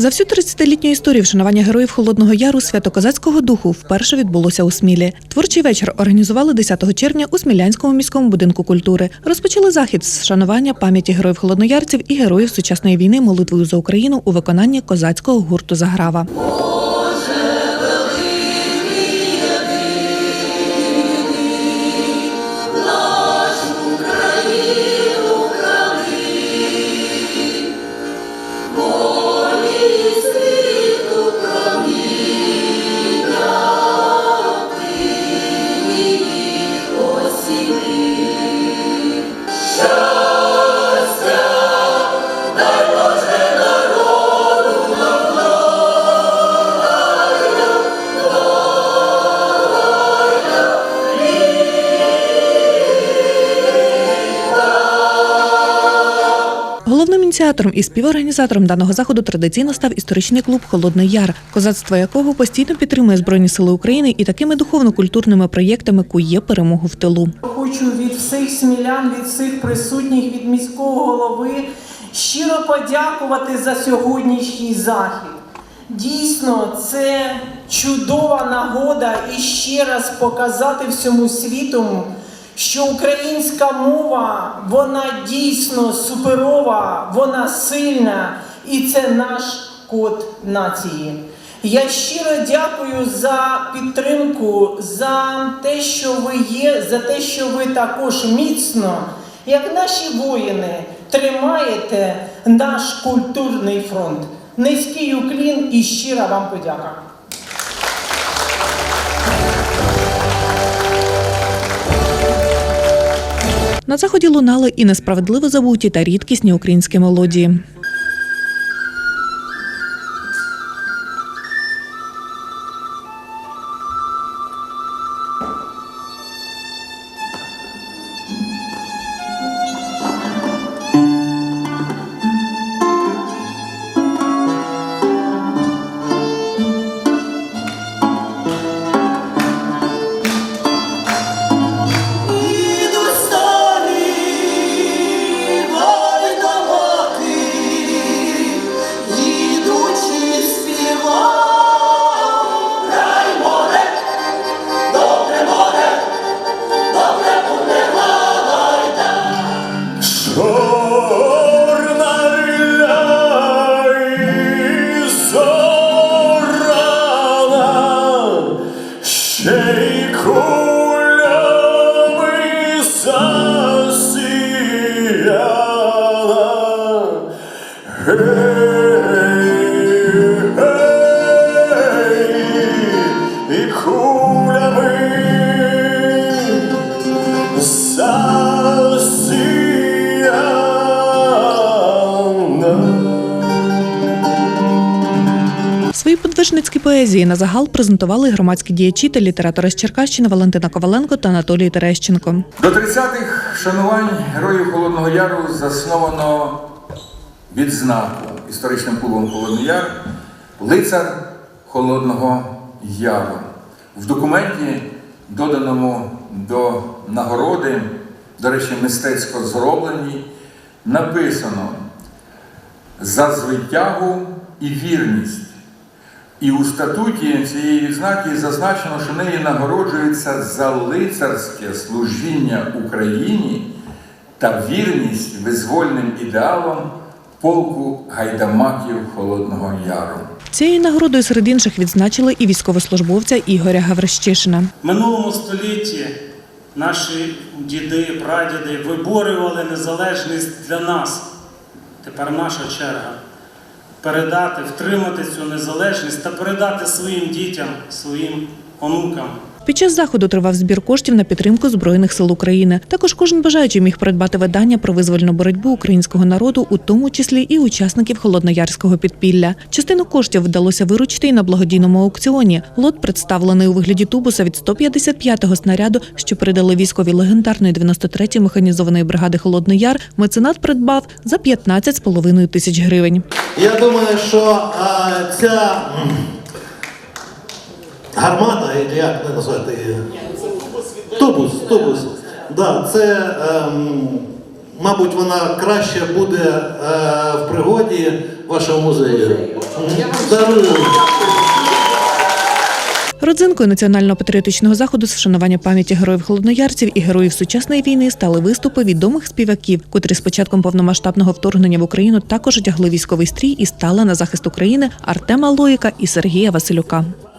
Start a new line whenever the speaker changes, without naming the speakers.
За всю 30-літню історію вшанування героїв Холодного Яру свято козацького духу вперше відбулося у Смілі. Творчий вечір організували 10 червня у Смілянському міському будинку культури. Розпочали захід з вшанування пам'яті героїв холодноярців і героїв сучасної війни молитвою за Україну у виконанні козацького гурту Заграва. Ініціатором і співорганізатором даного заходу традиційно став історичний клуб Холодний Яр, козацтво якого постійно підтримує Збройні Сили України і такими духовно-культурними проєктами кує перемогу в тилу.
Хочу від всіх смілян, від всіх присутніх, від міського голови щиро подякувати за сьогоднішній захід. Дійсно, це чудова нагода і ще раз показати всьому світу, що українська мова вона дійсно суперова, вона сильна, і це наш код нації. Я щиро дякую за підтримку, за те, що ви є, за те, що ви також міцно, як наші воїни, тримаєте наш культурний фронт. Низький уклін і щира вам подяка.
На заході лунали і несправедливо забуті та рідкісні українські мелодії.
Ще й кулями засіяла. Гей,
подвижницькі поезії на загал презентували громадські діячі та літератори з Черкащини Валентина Коваленко та Анатолій Терещенко.
До 30-х шанувань Героїв Холодного Яру засновано відзнаку історичним клубом Холодний Яр Лицар Холодного Яру. В документі, доданому до нагороди, до речі, мистецько зробленій, написано за звитягу і вірність. І у статуті цієї відзнаки зазначено, що неї нагороджується за лицарське служіння Україні та вірність визвольним ідеалам полку гайдамаків Холодного Яру.
Цією нагородою серед інших відзначили і військовослужбовця Ігоря Гаврищишина.
Минулому столітті наші діди, прадіди виборювали незалежність для нас. Тепер наша черга передати, втримати цю незалежність та передати своїм дітям, своїм онукам.
Під час заходу тривав збір коштів на підтримку Збройних сил України. Також кожен бажаючий міг придбати видання про визвольну боротьбу українського народу, у тому числі і учасників холодноярського підпілля. Частину коштів вдалося виручити і на благодійному аукціоні. Лот представлений у вигляді тубуса від 155-го снаряду, що передали військові легендарної 93-ї механізованої бригади Холодний Яр. Меценат придбав за 15,5 тисяч гривень.
Я думаю, що а, ця м, гармата, і як не назвати її? Тубус, тубус. Да, це ем, мабуть, вона краще буде е, в пригоді вашого музею. Дарую.
Родзинкою національного патріотичного заходу з вшанування пам'яті героїв холодноярців і героїв сучасної війни стали виступи відомих співаків, котрі з початком повномасштабного вторгнення в Україну також одягли військовий стрій і стали на захист України Артема Лоїка і Сергія Василюка.